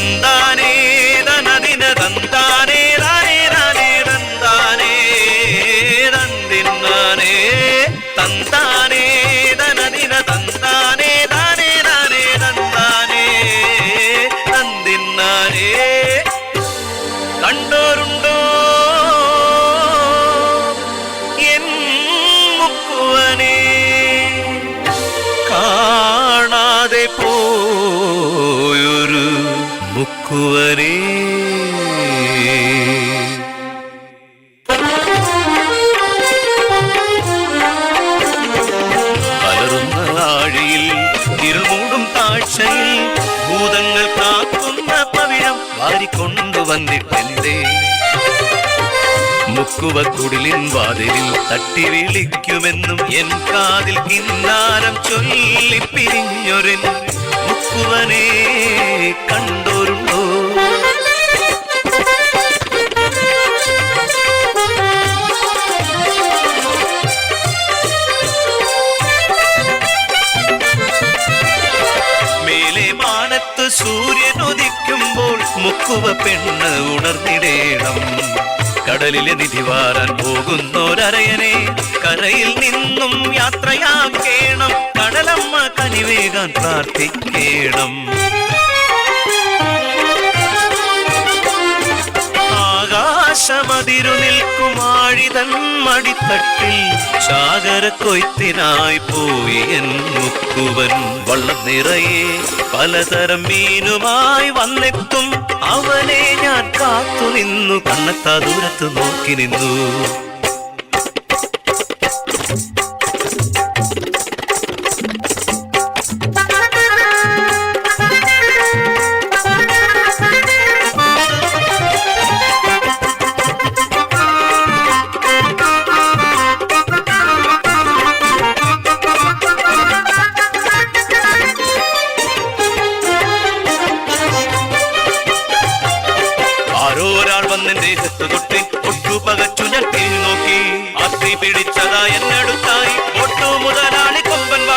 தந்தானே தனதின தந்தானே தானே தானே தந்தானே தந்தினானே தந்தானே தனதின தந்தானே தானே தானே தந்தானே தந்தினானே கண்டோருண்டோ என் முக்குவனே. காணாதே போ മുക്കുവനെ അലറുന്ന ആഴിയിൽ ഇരുമൂടും താഴ്ചയിൽ ഭൂതങ്ങൾ കാക്കുന്ന പവിഴം വാരിക്കൊണ്ടുവന്നിട്ടെന്തേ മുക്കുവക്കുടിലിൻ വാതിലിൽ തട്ടി വിളിക്കുമെന്നും എൻ കാതിൽ കിന്നാരം ചൊല്ലി പിരിഞ്ഞൊരു മുക്കുവനെ കണ്ടോരുണ്ടോ ഉദിക്കുമ്പോൾ മുക്കുവ പെണ്ണ് ഉണർന്നിടേണം. കടലിലെ നിധി വാരാൻ പോകുന്നോരയനെ കരയിൽ നിന്നും യാത്രയാക്കേണം കടലമ്മ കനിവേകാൻ പ്രാർത്ഥിക്കേണം. ആകാശമതിരു നിൽക്കും മടിത്തട്ടിൽ ചാകര കൊയ്ത്തിനായി പോയി എൻ മുക്കുവൻ. വള്ളം നിറയെ പലതരം മീനുമായി വന്നെത്തും. അവനെ ഞാൻ കാത്തു നിന്നു കണ്ണത്താ ദൂരത്ത് നോക്കി നിന്നു.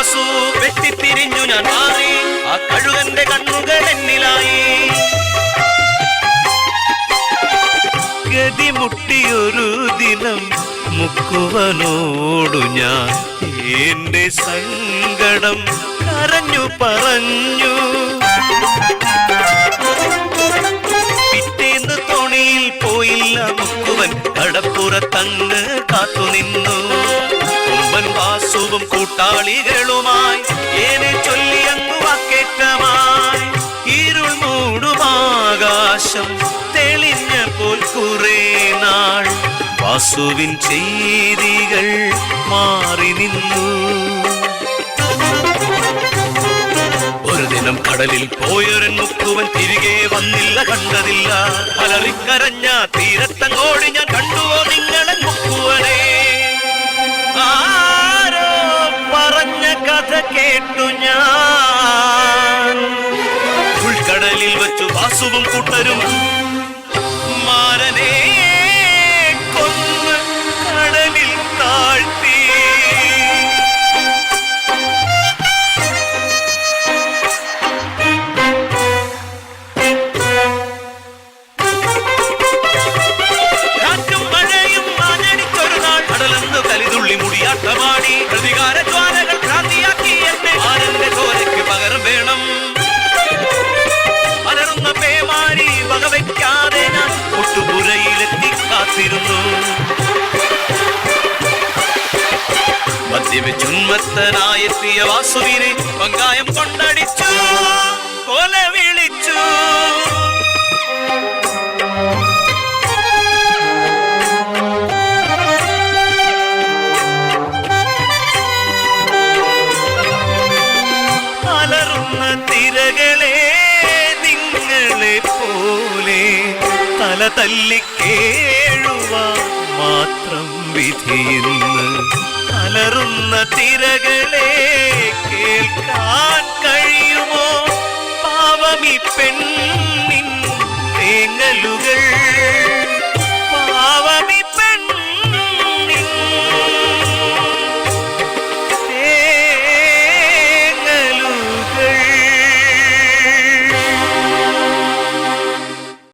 വാസു വെട്ടിത്തിരിഞ്ഞു ഞാൻ മാറി. ആ കഴുകന്റെ കണ്ണുകൾ എന്നിലായി. ഗതിമുട്ടിയൊരു ദിനം മുക്കുവനോടു ഞാൻ. എന്റെ സങ്കടം കരഞ്ഞു പറഞ്ഞു. പിറ്റേന്ന് തോണിയിൽ പോയില്ല മുക്കുവൻ. കടപ്പുറത്തങ്ങ് കാത്തുനിന്നു. വാസുവും കൂട്ടാളികളുമായി. ഏനെ ചൊല്ലി അങ്ങ് വാക്കേറ്റമായി. ഇരുൾ മൂടുമാകാശം തെളിഞ്ഞപ്പോൾ കുറേ നാൾ. വാസുവിൻ ചെയ്തികൾ മാറി നിന്നു. ദിനം കടലിൽ പോയൊരൻ മുക്കുവൻ തിരികെ വന്നില്ല കണ്ടതില്ല. അലറിക്കരഞ്ഞ തീരത്തങ്ങോടി ഞാൻ കണ്ടുവോ നിങ്ങളെ മുക്കുവനെ പറഞ്ഞ കേട്ടു ഞാൻ. ഉൾക്കടലിൽ വെച്ചു വാസുവും കൂട്ടരും. മദ്യപിച്ചുന്മത്തനായെത്തിയ വാസുവിനെ പങ്കായം കൊണ്ടടിച്ചു കൊല വിളിച്ചു. അലറുന്ന തിരകളെ നിങ്ങളെ പോലെ തല തല്ലിക്കേഴുവാൻ മാത്രം വിധിയിന്ന് അലറുന്ന തിരകളെ കേൾക്കാൻ കഴിയുമോ? പാവമി പെണ്ണ്